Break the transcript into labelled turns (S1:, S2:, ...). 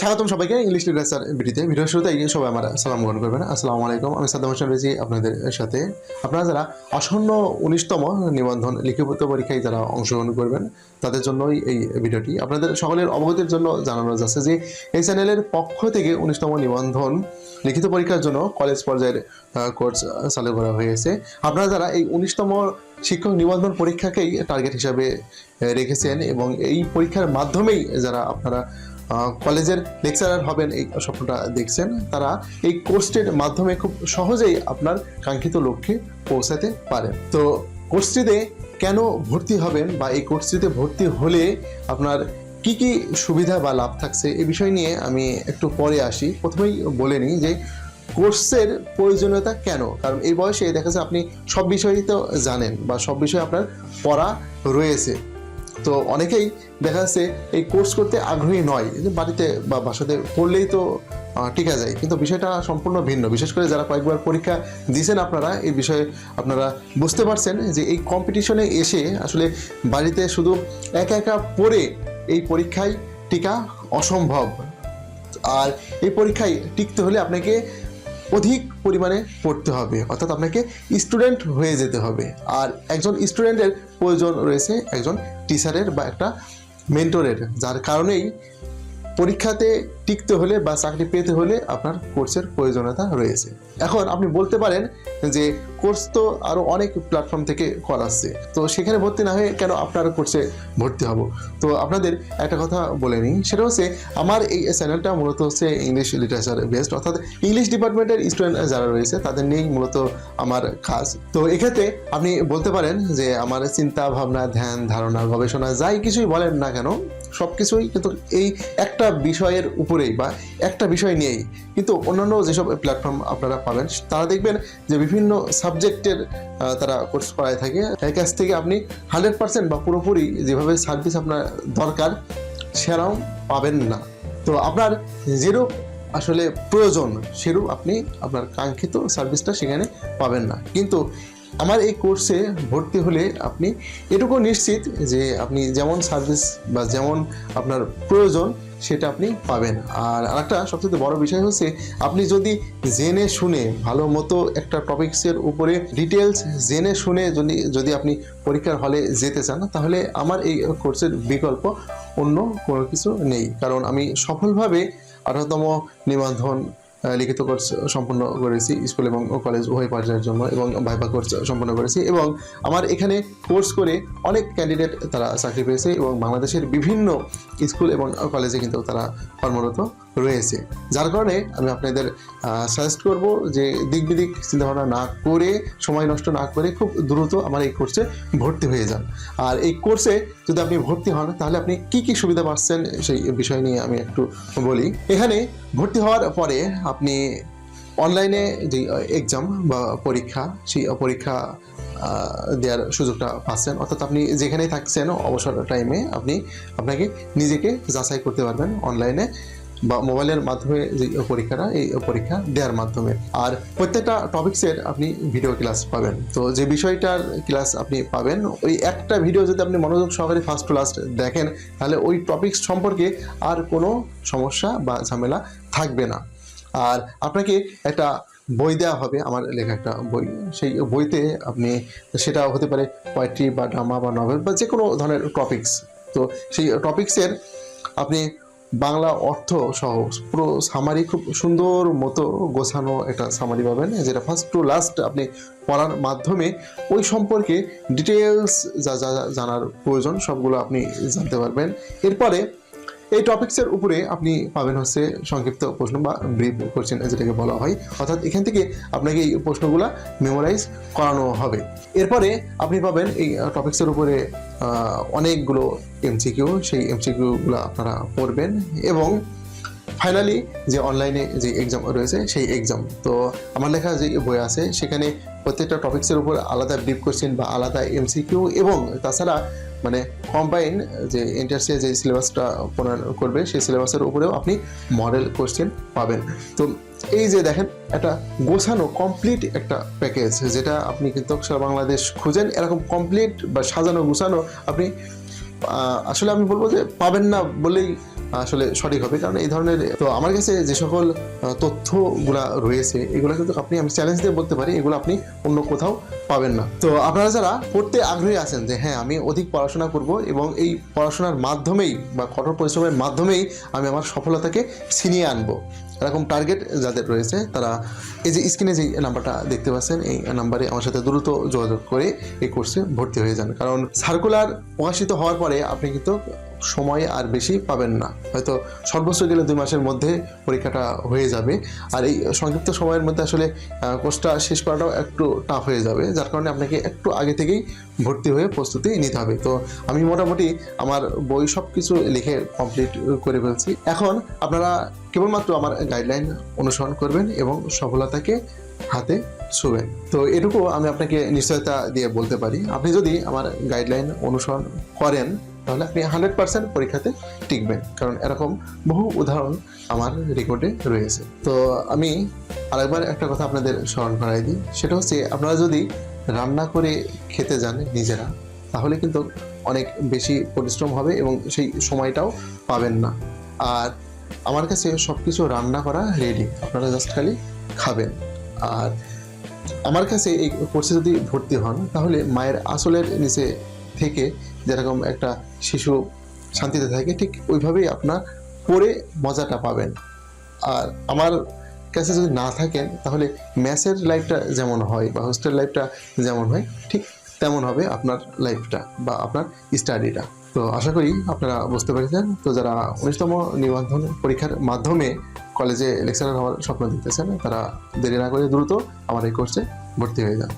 S1: স্বাগতম সবাইকে English literature ভিডিওতে ভিডিও শুরুতেই সবাই আমার সালাম গ্রহণ করবেন। আসসালামু আলাইকুম, আমি সাদ্দাম হোসেন রেজি, আপনাদের সাথে। আপনারা যারা আসন্ন উনিশতম নিবন্ধন লিখিত পরীক্ষায় যারা অংশগ্রহণ করবেন, তাদের জন্যই এই ভিডিওটি। আপনাদের সকলের অবগতির জন্য জানানো যাচ্ছে যে, এই চ্যানেলের পক্ষ থেকে উনিশতম নিবন্ধন লিখিত পরীক্ষার জন্য কলেজ পর্যায়ের কোর্স চালু করা হয়েছে। আপনারা যারা এই উনিশতম শিক্ষক নিবন্ধন পরীক্ষাকেই টার্গেট হিসাবে রেখেছেন এবং এই পরীক্ষার মাধ্যমেই যারা আপনারা কলেজের লেকচারার হবেন এই স্বপ্নটা দেখছেন। তারা এই কোর্সটির মাধ্যমে খুব সহজেই আপনার কাঙ্ক্ষিত লক্ষ্যে পৌঁছাতে পারেন। তো কোর্সটিতে কেন ভর্তি হবেন বা এই কোর্সটিতে ভর্তি হলে আপনার কি কি সুবিধা বা লাভ থাকছে এ বিষয় নিয়ে আমি একটু পরে আসি। প্রথমেই বলে নিই যে কোর্সের প্রয়োজনীয়তা কেন? কারণ এই বয়সে দেখা যায় আপনি সব বিষয়ই তো জানেন বা সব বিষয়ে আপনার পড়া রয়েছে। তো অনেকেই দেখা যাচ্ছে এই কোর্স করতে আগ্রহী নয় বাড়িতে বা বাসাতে পড়লেই তো টিকা যায়। কিন্তু বিষয়টা সম্পূর্ণ ভিন্ন। বিশেষ করে যারা কয়েকবার পরীক্ষা দিয়েছেন আপনারা, এই বিষয়ে আপনারা বুঝতে পারছেন যে এই কম্পিটিশনে এসে আসলে বাড়িতে শুধু একা একা পড়ে এই পরীক্ষায় টিকা অসম্ভব। আর এই পরীক্ষায় টিকতে হলে আপনাকে অধিক পরিমাণে পড়তে হবে। অর্থাৎ আপনাকে স্টুডেন্ট হয়ে যেতে হবে। আর একজন স্টুডেন্টের প্রয়োজন রয়েছে একজন টিচারের বা একটা মেন্টরের যার কারণেই পরীক্ষাতে টিকতে হলে বা চাকরি পেতে হলে আপনার কোর্সের প্রয়োজনীয়তা রয়েছে। এখন আপনি বলতে পারেন যে কোর্স তো আরও অনেক প্ল্যাটফর্ম থেকে করাচ্ছে তো সেখানে ভর্তি না হয়ে কেন আপনার কোর্সে ভর্তি হব? তো আপনাদের একটা কথা বলে নিই, সেটা হচ্ছে আমার এই চ্যানেলটা মূলত হচ্ছে ইংলিশ লিটারেচার বেসড অর্থাৎ ইংলিশ ডিপার্টমেন্টের স্টুডেন্ট যারা রয়েছে, তাদের নিয়েই মূলত আমার কাজ। তো এক্ষেত্রে আপনি বলতে পারেন যে আমার চিন্তা, ভাবনা, ধ্যান, ধারণা, গবেষণা, যাই কিছুই বলেন না কেন সব কিছুই কিন্তু এই একটা বিষয়ের উপরেই বা একটা বিষয় নিয়েই। কিন্তু অন্যান্য যেসব প্ল্যাটফর্ম আপনারা পাবেন, তারা দেখবেন যে বিভিন্ন সাবজেক্টের তারা কোর্স করায় থাকে। এর কাছ থেকে আপনি হান্ড্রেড পার্সেন্ট বা পুরোপুরি যেভাবে সার্ভিস আপনার দরকার সেরাও পাবেন না। তো আপনার যেরূপ আসলে প্রয়োজন, সেরূপ আপনি আপনার কাঙ্ক্ষিত সার্ভিসটা সেখানে পাবেন না। কিন্তু আমার এই কোর্সে ভর্তি হলে আপনি এটুকু নিশ্চিত যে আপনি যেমন সার্ভিস বা যেমন আপনার প্রয়োজন সেটা আপনি পাবেন। আর আরেকটা সবচেয়ে বড় বিষয় হচ্ছে, আপনি যদি জেনে শুনে ভালো মতো একটা টপিক্সের উপরে ডিটেলস জেনে শুনে যদি যদি আপনি পরীক্ষার হলে যেতে চান, তাহলে আমার এই কোর্সের বিকল্প অন্য কোনো কিছু নেই। কারণ আমি সফলভাবে আঠারোতম নিবন্ধন লিখিত কোর্স সম্পূর্ণ করেছি স্কুল এবং কলেজ উভয় পর্যায়ের জন্য এবং ভাইবা কোর্স সম্পন্ন করেছি এবং আমার এখানে কোর্স করে অনেক ক্যান্ডিডেট তারা চাকরি পেয়েছে এবং বাংলাদেশের বিভিন্ন স্কুল এবং কলেজে কিন্তু তারা কর্মরত রয়েছে। যার কারণে আমি আপনাদের সাজেস্ট করব যে দিক বিদিক চিন্তাভাবনা না করে, সময় নষ্ট না করে খুব দ্রুত আমার এই কোর্সে ভর্তি হয়ে যান। আর এই কোর্সে যদি আপনি ভর্তি হন, তাহলে আপনি কি কি সুবিধা পাচ্ছেন সেই বিষয় নিয়ে আমি একটু বলি। এখানে ভর্তি হওয়ার পরে আপনি অনলাইনে যে এক্সাম বা পরীক্ষা, সেই পরীক্ষা দেওয়ার সুযোগটা পাচ্ছেন। অর্থাৎ আপনি যেখানেই থাকছেন, অবসর টাইমে আপনি আপনাকে নিজেকে যাচাই করতে পারবেন অনলাইনে বা মোবাইলের মাধ্যমে যে পরীক্ষাটা, এই পরীক্ষা দেওয়ার মাধ্যমে। আর প্রত্যেকটা টপিক্সের আপনি ভিডিও ক্লাস পাবেন। তো যে বিষয়টার ক্লাস আপনি পাবেন, ওই একটা ভিডিও যদি আপনি মনোযোগ সহকারে ফার্স্ট টু লাস্ট দেখেন, তাহলে ওই টপিক্স সম্পর্কে আর কোনো সমস্যা বা ঝামেলা থাকবে না। আর আপনাকে একটা বই দেওয়া হবে, আমার লেখা একটা বই। সেই বইতে আপনি সেটা হতে পারে পোয়েট্রি বা ড্রামা বা নভেল বা যে কোনো ধরনের টপিক্স তো সেই টপিক্সের আপনি বাংলা অর্থ সহ পুরো সামারি খুব সুন্দর মতো গোছানো একটা সামারি পাবেন, যেটা ফার্স্ট টু লাস্ট আপনি পড়ার মাধ্যমে ওই সম্পর্কে ডিটেলস যা যা যা জানার প্রয়োজন সবগুলো আপনি জানতে পারবেন। এরপরে এই টপিক্সের উপরে আপনি পাবেন হচ্ছে সংক্ষিপ্ত প্রশ্ন বা ব্রিফ কোশ্চেন যেটাকে বলা হয়। অর্থাৎ এখান থেকে আপনাকে এই প্রশ্নগুলো মেমোরাইজ করানো হবে। এরপরে আপনি পাবেন এই টপিক্সের উপরে অনেকগুলো এমসিকিউ সেই এমসিকিউগুলো আপনারা পড়বেন এবং ফাইনালি যে অনলাইনে যে এক্সাম রয়েছে, সেই এক্সাম তো আমার লেখা যে বই আছে, সেখানে প্রত্যেকটা টপিক্সের উপর আলাদা ব্রিফ কোশ্চেন বা আলাদা এমসিকিউ এবং তাছাড়া মানে কম্বাইন যে এন্টারসিয়া যে সিলেবাসটা প্রণয়ন করবে, সেই সিলেবাসের উপরেও আপনি মডেল কোশ্চেন পাবেন। তো এই যে দেখেন, একটা গোছানো কমপ্লিট একটা প্যাকেজ যেটা আপনি কিন্তু বাংলাদেশ খুঁজেন, এরকম কমপ্লিট বা সাজানো, গোছানো আপনি আসলে আমি বলব যে পাবেন না বলেই আসলে সঠিক হবে। কারণ এই ধরনের, তো আমার কাছে যে সকল তথ্যগুলা রয়েছে, এগুলো কিন্তু আপনি, আমি চ্যালেঞ্জ দিয়ে বলতে পারি, এগুলো আপনি অন্য কোথাও পাবেন না। তো আপনারা যারা পড়তে আগ্রহী আছেন যে হ্যাঁ আমি অধিক পড়াশোনা করব এবং এই পড়াশোনার মাধ্যমেই বা কঠোর পরিশ্রমের মাধ্যমেই আমি আমার সফলতাকে ছিনিয়ে আনব। এরকম টার্গেট যাদের রয়েছে, তারা এই যে স্ক্রিনে যে নাম্বারটা দেখতে পাচ্ছেন, এই নাম্বারে আমার সাথে দ্রুত যোগাযোগ করে এই কোর্সে ভর্তি হয়ে যান। কারণ সার্কুলার প্রকাশিত হওয়ার পরে আপনি কিন্তু সময় আর বেশি পাবেন না। হয়তো সর্বোচ্চ গেলে দুই মাসের মধ্যে পরীক্ষাটা হয়ে যাবে। আর এই সংক্ষিপ্ত সময়ের মধ্যে আসলে কোর্সটা শেষ করাটাও একটু টাফ হয়ে যাবে, যার কারণে আপনাকে একটু আগে থেকেই ভর্তি হয়ে প্রস্তুতি নিতে হবে। তো আমি মোটামুটি আমার বই সব কিছু লিখে কমপ্লিট করে ফেলছি। এখন আপনারা কেবলমাত্র আমার গাইডলাইন অনুসরণ করবেন এবং সফলতাকে হাতে ছুবেন। তো এটুকু আমি আপনাকে নিশ্চয়তা দিয়ে বলতে পারি। আপনি যদি আমার গাইডলাইন অনুসরণ করেন তাহলে আপনি হান্ড্রেড পার্সেন্ট পরীক্ষাতে টিকবেন। কারণ এরকম বহু উদাহরণ আমার রেকর্ডে রয়েছে। তো আমি আরেকবার একটা কথা আপনাদের স্মরণ করাই দিই। সেটা হচ্ছে আপনারা যদি রান্না করে খেতে যান নিজেরা, তাহলে কিন্তু অনেক বেশি পরিশ্রম হবে এবং সেই সময়টাও পাবেন না। আর আমার কাছে সব কিছু রান্না করা রেডি আপনারা জাস্ট খালি খাবেন। আর আমার কাছে এই কোর্সে যদি ভর্তি হন, তাহলে মায়ের আসলের নিচে থেকে যেরকম একটা শিশু শান্তিতে থাকে, ঠিক ওইভাবেই আপনার পড়ে মজাটা পাবেন। আর আমার কাছে যদি না থাকেন, তাহলে ম্যাচের লাইফটা যেমন হয় বা হোস্টেল লাইফটা যেমন হয়, ঠিক তেমন হবে আপনার লাইফটা বা আপনার স্টাডিটা। তো আশা করি আপনারা বুঝতে পেরেছেন। তো যারা উনিশতম নিবন্ধন পরীক্ষার মাধ্যমে কলেজে লেকচারার হওয়ার স্বপ্ন দেখতেছেন, তারা দেরি না করে দ্রুত আমার এই কোর্সে ভর্তি হয়ে যান।